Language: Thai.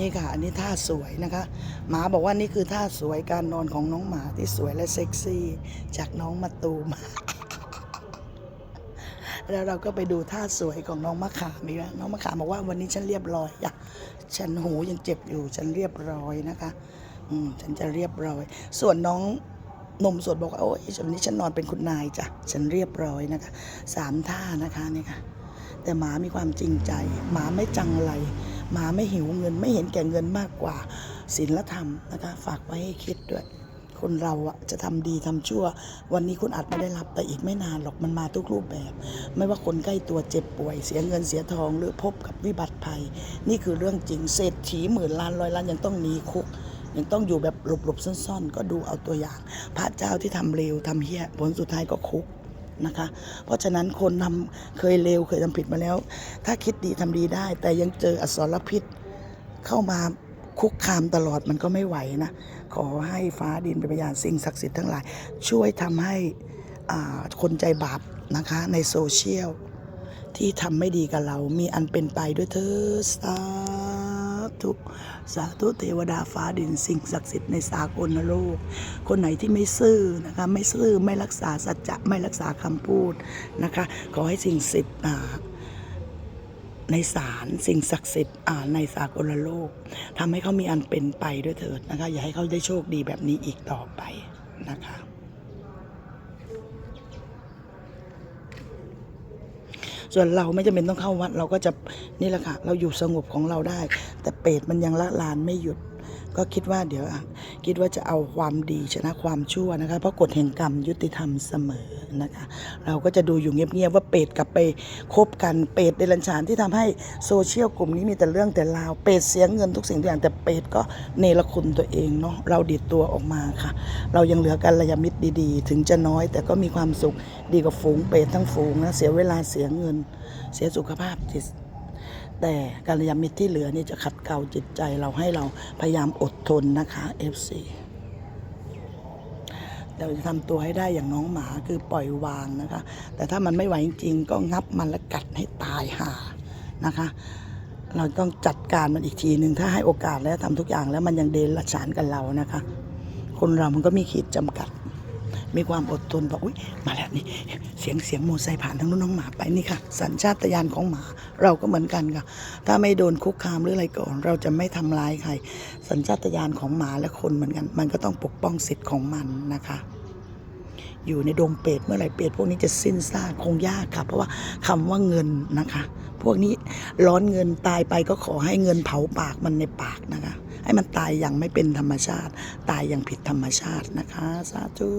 นี่ค่ะ อันนี้ท่าสวยนะคะ หมาบอกว่านี่คือท่าสวยการนอนของน้องหมาที่สวยและเซ็กซี่ จากน้องมาตูมแล้วเราก็ไปดูท่าสวยของน้องมะขามอีกแล้วน้องมะขามบอกว่าวันนี้ฉันเรียบร้อยอะฉันหูยังเจ็บอยู่ ฉันเรียบร้อยนะคะ อืมฉันจะเรียบร้อย ส่วนน้องนมสดบอกว่าโอ้ยวันนี้ฉันนอนเป็นคุณนายจ้ะฉันเรียบร้อยนะคะสามท่านะคะนี่ค่ะแต่หมามีความจริงใจ หมาไม่จังไร หมาไม่หิวเงินไม่เห็นแก่เงินมากกว่าศีลธรรมนะคะฝากไว้ให้คิดด้วย คนเราอะจะทำดีทำชั่ว วันนี้คุณอาจไม่ได้รับแต่อีกไม่นานหรอกมันมาทุกรูปแบบ ไม่ว่าคนใกล้ตัวเจ็บป่วยเสียเงินเสียทองหรือพบกับวิบัติภัย นี่คือเรื่องจริงเศรษฐีหมื่นล้านร้อยล้านยังต้องหนีคุกยังต้องอยู่แบบหลบๆซ่อนๆ ก็ดูเอาตัวอย่าง พระเจ้าที่ทำเลวทำเฮี้ยผลสุดท้ายก็คุก นะคะ เพราะฉะนั้นคนทำเคยเลวเคยทำผิดมาแล้ว ถ้าคิดดีทำดีได้ แต่ยังเจออสรพิษเข้ามาคุกคามตลอดมันก็ไม่ไหวนะ ขอให้ฟ้าดินเป็นพยานสิ่งศักดิ์สิทธิ์ทั้งหลาย ช่วยทำให้คนใจบาปนะคะ ในโซเชียลที่ทำไม่ดีกับเรา มีอันเป็นไปด้วยเธอสา ธุสาธุเทวดาฟ้าดินสิ่งศักดิ์สิทธิ์ในสากลโลก คนไหนที่ไม่ซื่อนะคะไม่ซื่อไม่รักษาสัจจะไม่รักษาคำพูดนะคะขอให้สิ่งสิทธิ์ในศาลสิ่งศักดิ์สิทธิ์ในสากลโลกทำให้เขามีอันเป็นไปด้วยเถิดนะคะอย่าให้เขาได้โชคดีแบบนี้อีกต่อไปนะคะ ส่วนเราไม่จำเป็นต้องเข้าวัด เราก็จะนี่แหละค่ะ เราอยู่สงบของเราได้ แต่เปรตมันยังละลานไม่หยุด ก็คิดว่าเดี๋ยว คิดว่าจะเอาความดีชนะความชั่วนะคะ เพราะกฎแห่งกรรมยุติธรรมเสมอนะคะ เราก็จะดูอยู่เงียบๆว่าเปรตกลับไปคบกันเปรตเดรัจฉานที่ทำให้โซเชียลกลุ่มนี้มีแต่เรื่องแต่ราวเปรตเสียเงินทุกสิ่งทุกอย่างแต่เปรตก็เนรคุณตัวเองเนาะเราดิดตัวออกมาค่ะ เรายังเหลือกันระยามิตรดี ๆ ถึงจะน้อยแต่ก็มีความสุขดีกว่าฝูงเปรตทั้งฝูงนะเสียเวลาเสียเงิน เสียสุขภาพจิต แต่การยามิตรที่เหลือนี่จะขัดเกลาจิตใจเราให้เราพยายามอดทนนะคะ FC เราจะทำตัวให้ได้อย่างน้องหมาคือปล่อยวางนะคะ แต่ถ้ามันไม่ไหวจริงๆก็งับมันและกัดให้ตายห่านะคะ เราต้องจัดการมันอีกทีหนึ่งถ้าให้โอกาสแล้วทำทุกอย่างแล้วมันยังเดรัจฉานกับเรานะคะ คนเรามันก็มีขีดจำกัด มีความอดทนบอกอุ้ยมาแล้วนี่เสียงเสียงโมไซผ่านทางนู้นน้องหมาไปนี่ค่ะ สัญชาตญาณของหมาเราก็เหมือนกันค่ะ ถ้าไม่โดนคุกคามหรืออะไรก่อน เราจะไม่ทำร้ายใคร สัญชาตญาณของหมาและคนเหมือนกัน มันก็ต้องปกป้องสิทธิ์ของมันนะคะอยู่ในดงเป็ดเมื่อไหร่เป็ดพวกนี้จะสิ้นซากคงยากค่ะ เพราะว่าคำว่าเงินนะคะ พวกนี้ร้อนเงินตายไปก็ขอให้เงินเผาปากมันในปากนะคะ ให้มันตายอย่างไม่เป็นธรรมชาติ ตายอย่างผิดธรรมชาตินะคะ สาธุ